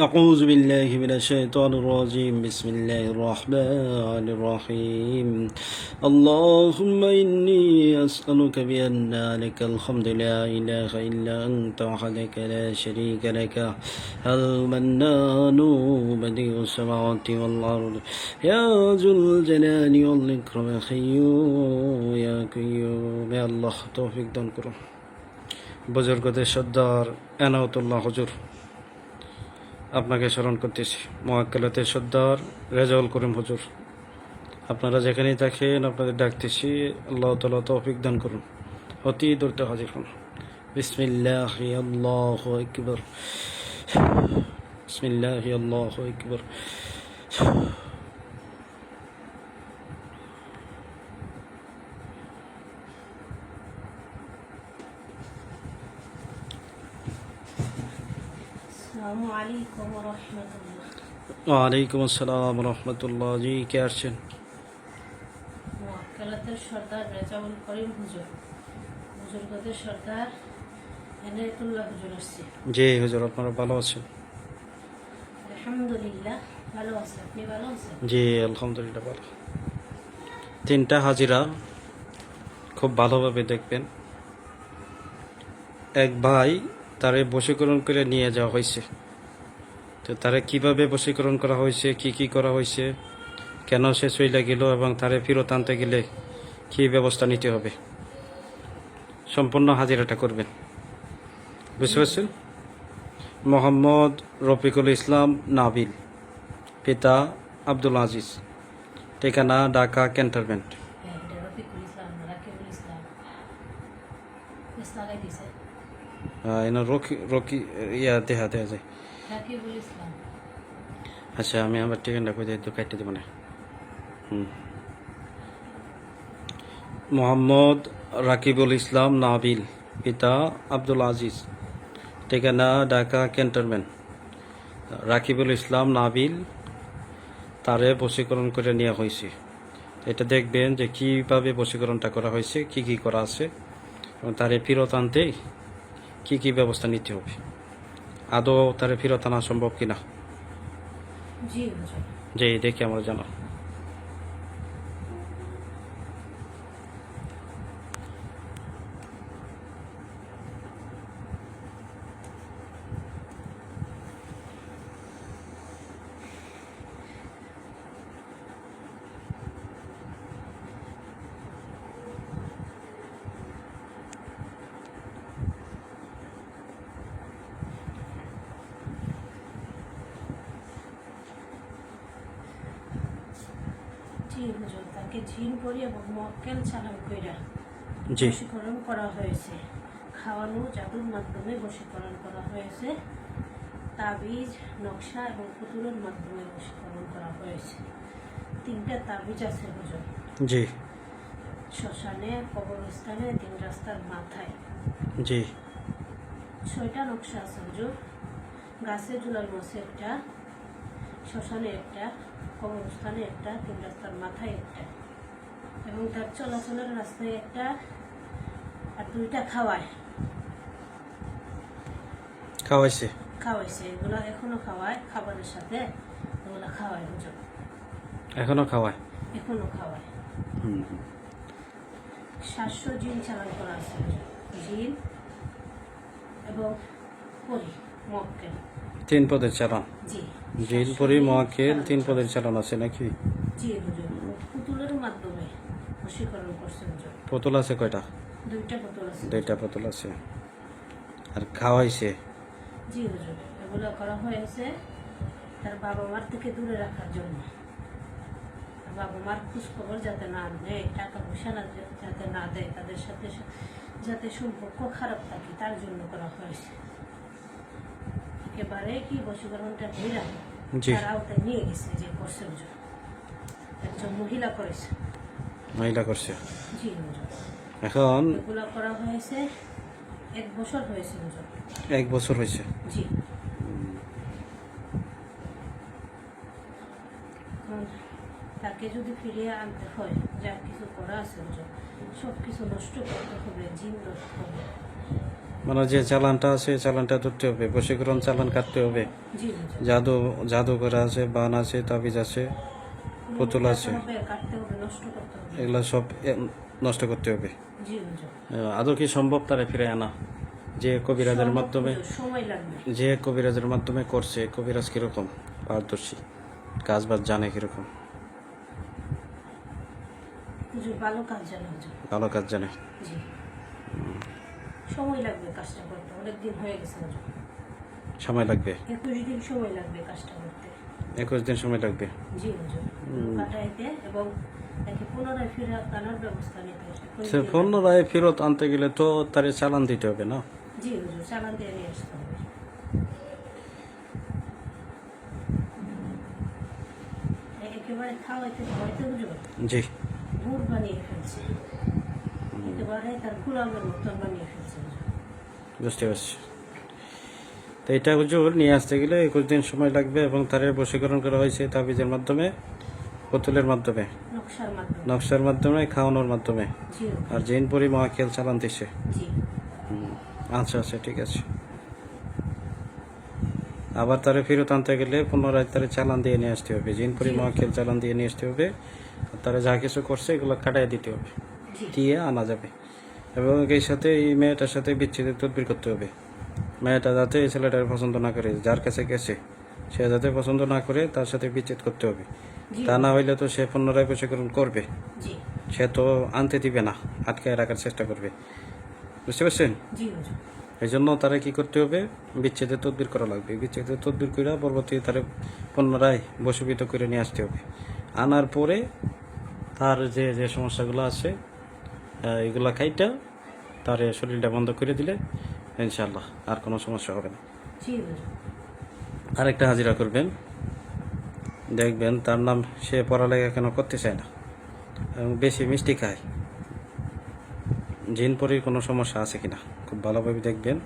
أعوذ بالله من الشيطان الرجيم بسم الله الرحمن الرحيم اللهم إني أسألك بأن لك الحمد لا إله إلا أنت وحدك لا شريك لك المنان بديع السماوات والأرض يا ذو الجلال والإكرام يا خيوم يا قيوم يا الله توفيق দান করুন বুজুর্গদের সর্দার এনাউতুল্লাহ হুজুর আপনাকে স্মরণ করতেছি। মহাকালাতে সর্দার রেজাউল করিম হজুর। আপনারা যেখানেই থাকেন, আপনাদের ডাকতেছি। আল্লাহ তালা তৌফিক দান করুন। অতি দূরতে হাজির হন। বিসমিল্লাহ আল্লাহ একবার বিসমিল্লাহ আল্লাহ একবার ওয়ালাইকুম আসসালাম রহমতুল্লাহ জি কে আসছেন? মোয়াক্কালাতের সর্দার রেজাউল করিম হুজুর। বুজুর্গদের সর্দার এনায়তুল্লাহ হুজুর আসছে। জি হুজুর আপনারা ভালো আছেন? আলহামদুলিল্লাহ ভালো আছে। আপনি ভালো আছেন? জি আলহামদুলিল্লাহ ভালো। তিনটা হাজিরা খুব ভালোভাবে দেখবেন। এক ভাই তারে বশীকরণ করে নিয়ে যাওয়া হয়েছে। তো তারে কীভাবে বশীকরণ করা হয়েছে, কি কি করা হয়েছে, কেন সে চইলা গেল এবং তারে ফেরত আনতে গেলে কি ব্যবস্থা নিতে হবে? সম্পূর্ণ হাজিরাটা করবেন। বুঝতে পারছেন? মোহাম্মদ রফিকুল ইসলাম নাবিল, পিতা আব্দুল আজিজ, ঠিকানা ঢাকা ক্যান্টনমেন্ট হ্যাঁ এটা রফিকুল ইসলাম রাকিবুল ইসলাম ইসলামাই দিছে এনার রকি রকি ইয়া দেখা দেওয়া যায় আচ্ছা আমি আমার ঠিকানা কোথায় তো কাটতে দেবো না। হুম। মোহাম্মদ রাকিবুল ইসলাম নাবিল পিতা আব্দুল আজিজ। ঠিকানা ঢাকা ক্যান্টনমেন্ট। রাকিবুল ইসলাম নাবিল তারে বশীকরণ করে নেওয়া হয়েছে। এটা দেখবেন যে কীভাবে বশীকরণটা করা হয়েছে কি কি করা আছে এবং তারে ফেরত আনতে কি কি ব্যবস্থা নিতে হবে? আদৌ তারা ফেরত আনা সম্ভব কিনা? জি দেখে আমরা জানো জি হুজুর তাকে জিন করি এবং মক্কেল চালান কইরা বশীকরণ করা হয়েছে। খাওয়ানো জাদুর মাধ্যমে বশীকরণ করা হয়েছে। তাবিজ নকশা এবং পুতুলের মাধ্যমে বশীকরণ করা হয়েছে। তিনটা তাবিজ আছে হুজুর। জি। শ্মশানে কবরস্থানে তিন রাস্তার মাথায়। জি। ছয়টা নকশা আছে হুজুর। গাছে ঝুলানো আছে একটা শ্মশানে একটা। কবরস্থানে একটা তিন রাস্তার মাথায় একটা। এবং তার চলাচলের রাস্তায় একটা আর দুইটা খাওয়ায়। খাওয়াইছে? খাওয়াইছে। এগুলো এখনও খাওয়ায় খাবারের সাথে এগুলো খাওয়ায় হুজুর। এখনও খাওয়ায়? এখনও খাওয়ায়। সাতশো জিন চালান করা আছে জিন এবং পরি মক্কেল। তিন পদের চালান জি। জিন পরি মহাকেল তিন পদের চালান আছে নাকি? পুতুল আছে কয়টা? দুইটা পুতুল আছে। দুইটা পুতুল আছে। আর খাওয়াইছে? জি হুজুর। এগুলো করা হয়েছে তার বাবা মার থেকে দূরে রাখার জন্য। বাবা মার খোঁজ খবর যাতে না নেয় টাকা পয়সা না যাতে না দেয় তাদের সাথে যাতে সম্পর্ক খারাপ থাকে তার জন্য করা হয়েছে। একেবারে কি বশীকরণটা। তার আওতায় নিয়ে গেছে যে করছে একজন মহিলা করেছে। মহিলা করছে? জি এখন এগুলো করা হয়েছে এক বছর হয়েছে এক বছর হয়েছে? জি। তাকে যদি ফিরিয়ে আনতে হয় যা কিছু করা আছে হুজুর সব কিছু নষ্ট করতে হবে জিন ধরতে হবে। মানে যে চালানটা আছে চালানটা ধরতে হবে। বশীকরণ চালান কাটতে হবে। জাদু জাদুঘর আছে বান আছে তাবিজ আছে পুতুল আছে। এগুলো সব নষ্ট করতে হবে। আদৌ কি সম্ভব তারা ফিরে আনা? যে কবিরাজের মাধ্যমে যে কবিরাজের মাধ্যমে করছে কবিরাজ কীরকম? পারদর্শী। কাজ বাজ জানে কীরকম? ভালো কাজ জানে হুজুর ভালো কাজ জানে জি সময় লাগবে কাজটা করতে অনেক দিন হয়ে গেছে সময় লাগবে? একুশ দিন সময় লাগবে কাজটা করতে। একুশ দিন সময় লাগবে? জি হুজুর এবং পুনরায় ফেরত আনতে গেলে তো তার চালান দিতে হবে না? জি হুজুর চালান দিয়ে নিয়ে আসতে হবে। একেবারে খাওয়াইতে খাওয়াইতে হুজুর জি। গুড় বানিয়ে ফেলছে। একেবারে তার গোলামের মতন বানিয়ে ফেলছে। বুঝতে পারছি। তো এটা হুজুর নিয়ে আসতে গেলে একুশ দিন সময় লাগবে এবং তার বশীকরণ করা হয়েছে তাবিজের মাধ্যমে পুতুলের মাধ্যমে। নকশার মাধ্যমে। খাওয়ানোর মাধ্যমে। আর জৈনপুরি মহাখেল চালান দিছে। আচ্ছা আচ্ছা ঠিক আছে। আবার তারে ফেরত আনতে গেলে পুনরায় তারে চালান দিয়ে নিয়ে আসতে হবে। জিনপুরি মহাখেল চালান দিয়ে নিয়ে আসতে হবে। আর তারা যা কিছু করছে এগুলো কাটাই দিতে হবে। দিয়ে আনা যাবে। এবং এই সাথে এই মেয়েটার সাথে বিচ্ছেদের তদবির করতে হবে। মেয়েটা যাতে এই ছেলেটার পছন্দ না করে যার কাছে গেছে সে যাতে পছন্দ না করে তার সাথে বিচ্ছেদ করতে হবে। তা না হইলে তো সে পুনরায় বশীকরণ করবে। সে তো আনতে দিবে না আটকায় রাখার চেষ্টা করবে। বুঝতে পারছেন? এই জন্য তারা কি করতে হবে? বিচ্ছেদের তদবির করা লাগবে। বিচ্ছেদের তদবির করে পরবর্তী তারা পুনরায় বসীভূত করে নিয়ে আসতে হবে। আনার পরে তার যে যে সমস্যাগুলো আছে এগুলা খাইটা তার শরীরটা বন্ধ করে দিলে ইনশাল্লাহ আর কোনো সমস্যা হবে না। আরেকটা হাজিরা করবেন। দেখবেন তার নাম সে পড়ালেখা কেন করতে চায় না এবং বেশি মিষ্টি খায়। জিন পরির কোনো সমস্যা আছে কিনা খুব ভালোভাবে দেখবেন।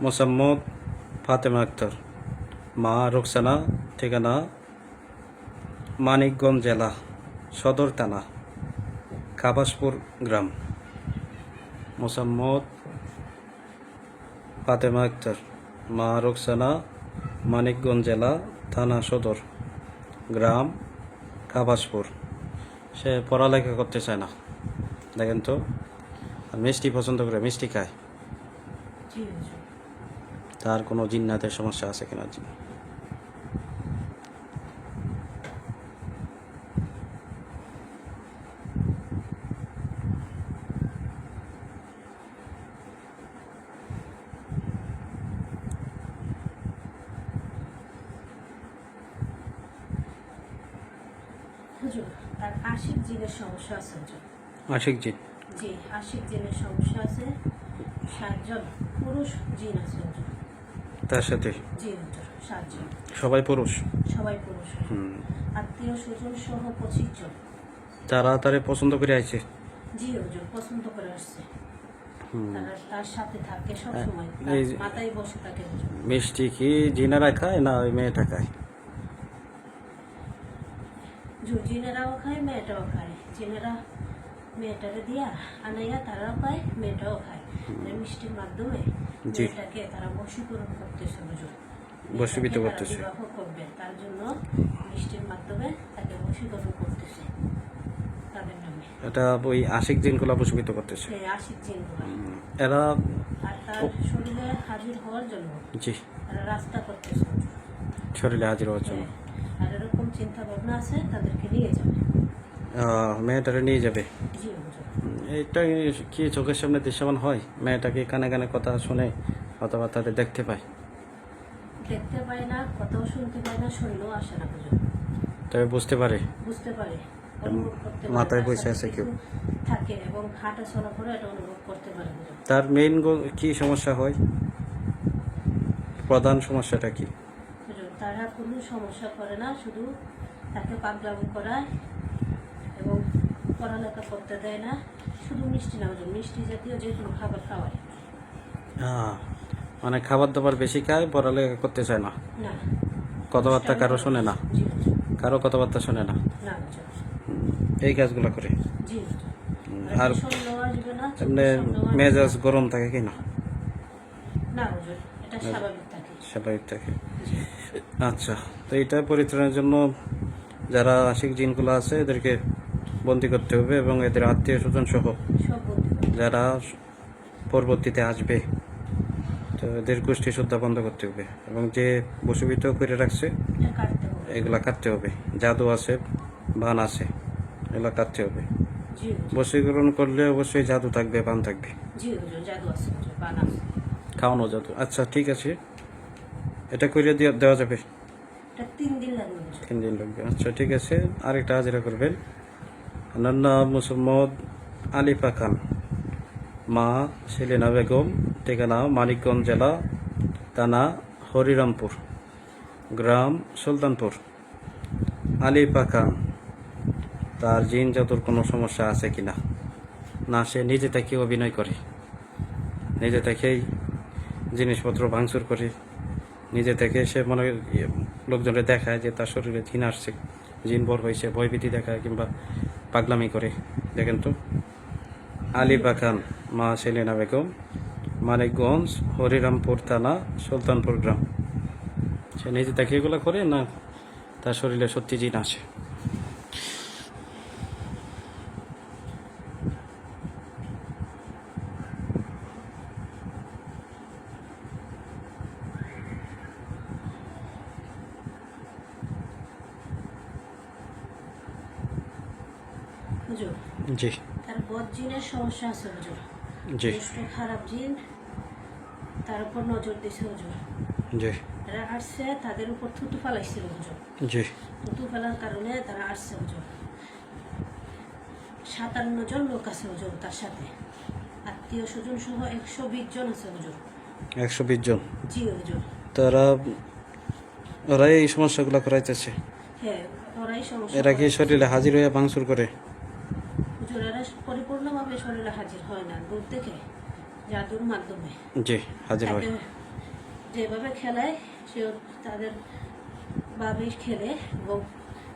মোসাম্মদ ফাতেমা আক্তার মা রোকসানা ঠিকানা মানিকগঞ্জ জেলা সদর থানা। কাবাসপুর গ্রাম। মোসাম্মদ ফাতেমা আক্তার মা রোকসানা মানিকগঞ্জ জেলা থানা সদর গ্রাম কাবাসপুর। সে পড়ালেখা করতে চায় না। দেখেন তো আর মিষ্টি পছন্দ করে মিষ্টি খায়। তার কোনো জিন্নাতের সমস্যা আছে কিনা জি হুজুর তার আশিক জিনের সমস্যা আছে হুজুর আশিক জি জি আশিক জিনের সমস্যা আছে। সাতজন পুরুষ জিন আছে হুজুর তার সাথে? জি হুজুর সাতজন। সবাই পুরুষ? সবাই পুরুষ। আত্মীয় স্বজন সহ পঁচিশ জন। তারা তারে পছন্দ করে আইছে? জি হুজুর পছন্দ করে আসছে। হুম। তার সাথে থাকে সব সময়। মাথায় বসে থাকে মিষ্টি কি জিনারা খায় না ওই মেয়েটা খায় জি, জিনেরাও খায় মেয়েটাও খায়। জিনেরা মেয়েটারে দিয়া আনাইয়া তারাও খায় মেয়েটাও খায়। মিষ্টির মাধ্যমে। মেয়েটাকে তারা বশীকরণ করতেছে হুজুর বশীভূত করতেছে। বিবাহ করবে তার জন্য মিষ্টির মাধ্যমে তাকে বশীকরণ করতেছে তাদের নামে। এটা ওই আশিক জিনগুলা বসবিত করতেছে। সেই আশিক জিনগুলো। এরা আর তার শরীরে হাজির হওয়ার জন্য জি। রাস্তা করতেছে। শরীরে হাজির হওয়ার জন্য। হ্যাঁ। আর এরকম চিন্তা ভাবনা আছে তাদেরকে নিয়ে যাবে। আহ, মেয়েটারে নিয়ে যাবে? এটা কি চোখের সামনে দৃশ্যমান হয়? মেয়েটাকে কানে কানে কথা শুনে অথবা তাদের দেখতে পায়? দেখতে পায় না কথাও শুনতে পায় না আসে না হুজুর তবে বুঝতে পারে। বুঝতে পারে। মাথায় তার বসে আছে কেউ। থাকে এবং হাঁটা চলা করে এটা অনুভব করতে পারে তার মেইন কি সমস্যা হয়? প্রধান সমস্যাটা কি? তারা কোনো সমস্যা করে না শুধু তাকে পাগলামি করায় এবং পড়ালেখা করতে দেয় না শুধু মিষ্টি না মিষ্টি জাতীয় যে কোনো খাবার খাওয়ায়। মানে খাবার দাবার বেশি খায় পড়ালেখা করতে চায় না? কথাবার্তা কারও শোনে না? কারও কথাবার্তা শোনে না? এই কাজগুলো করে? আর এমনি মেজাজ গরম থাকে কি না? স্বাভাবিক থাকে। আচ্ছা তো এটা পরিত্রাণের জন্য যারা আশিক জিনগুলো আছে এদেরকে বন্দি করতে হবে এবং এদের আত্মীয় স্বজন সহ যারা পরবর্তীতে আসবে তো এদের গোষ্ঠী শ্রদ্ধা বন্ধ করতে হবে এবং যে বসুবিত করে রাখছে এগুলা কাটতে হবে। জাদু আছে বান আছে এগুলা কাটতে হবে। বশীকরণ করলে অবশ্যই জাদু থাকবে বান থাকবে। খাওয়ানো জাদু। আচ্ছা ঠিক আছে। এটা করে দেওয়া যাবে? এটা তিন দিন লাগবে হুজুর দিন লাগবে। আচ্ছা ঠিক আছে। আরেকটা হাজিরা করবেন। ওনার নাম মুসম্মদ আলিফা খান। মা সেলিনা বেগম ঠিকানা মানিকগঞ্জ জেলা থানা হরিরামপুর গ্রাম সুলতানপুর। আলিফা খান তার জিন জাতুর কোনো সমস্যা আছে কিনা? না সে নিজে থেকে অভিনয় করে। নিজে থেকেই জিনিসপত্র ভাঙচুর করে। নিজে থেকে সে মনে লোকজনের দেখায় যে তার শরীরে জিন আসছে, জিন বর হয়েছে, ভয়ভীতি দেখায় কিংবা পাগলামি করে। দেখেন তো। আলী বাখান মা সেলিনা বেগম, মানিকগঞ্জ, হরিরামপুর থানা, সুলতানপুর গ্রাম। সে নিজে থেকে এগুলো করে না তার শরীরে সত্যি জিন আছে হুজুর জি। তার বদ জিনের সমস্যা আছে হুজুর। জি। দুষ্ট খারাপ জিন তার উপর নজর দিছে হুজুর। জি। এরা আসছে তাদের উপর থুতু ফালাইছিল হুজুর। জি। থুতু ফেলার কারণে তারা আসছে হুজুর। সাতান্ন জন লোক আছে হুজুর তার সাথে। আত্মীয় স্বজন সহ একশো বিশ জন আছে হুজুর। একশো বিশ জন? জি হুজুর। তারা ওরা এই সমস্যাগুলো করাইতেছে? হ্যাঁ ওরাই সমস্যা এরা কি শরীরে হাজির হয়ে ভাঙচুর করে? এরা পরিপূর্ণভাবে শরীরে হাজির হয় না দূর থেকে জাদুর মাধ্যমে। জি হাজির হয়। যেভাবে খেলায় সে তাদের ভাবেই খেলে এবং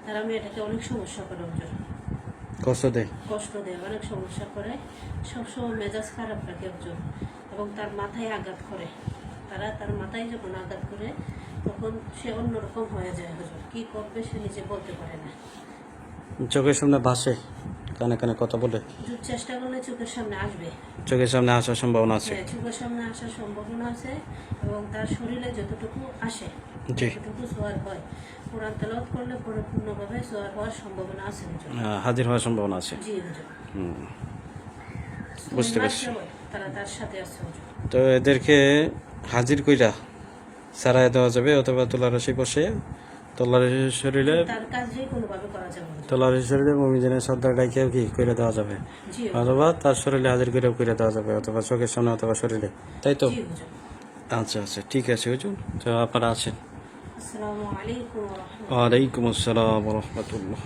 তারা মেয়েটাকে অনেক সমস্যা করে হুজুর কষ্ট দেয়। কষ্ট দেয় অনেক সমস্যা করে। সবসময় মেজাজ খারাপ রাখে হুজুর এবং তার মাথায় আঘাত করে। তারা তার মাথায় যখন আঘাত করে তখন সে অন্যরকম হয়ে যায় হুজুর কি করবে সে নিজে বলতে পারে না। চোখের সামনে ভাসে কানে কানে কথা বলে। চেষ্টা করলে চোখের সামনে আসবে। চোখের সামনে আসার সম্ভাবনা আছে। হ্যাঁ চোখের সামনে আসার সম্ভাবনা আছে এবং তার শরীরে যতটুকু আসে জি। যতটুকু সোয়ার হয় কোরআন তেলাওয়াত করলে পরিপূর্ণভাবে সোয়ার হওয়ার সম্ভাবনা আছে হাজির। হওয়ার সম্ভাবনা আছে। জি বুঝতে পারছি। তারা তার সাথে আছে তো এদেরকে হাজির কইরা সারায় দেওয়া যাবে অথবা তোলারসি বসে তোলারসি শরীরে। তোলারসি শরীরে মমিজনের শ্রদ্ধা ডাইকেও কি করে দেওয়া যাবে? অথবা তার শরীরে হাজির করেও করে দেওয়া যাবে অথবা চোখের সামনে অথবা শরীরে। তাই তো? আচ্ছা আচ্ছা ঠিক আছে হুজুর। তো আপনারা আছেন? ওয়ালাইকুম আসসালাম রহমতুল্লাহ।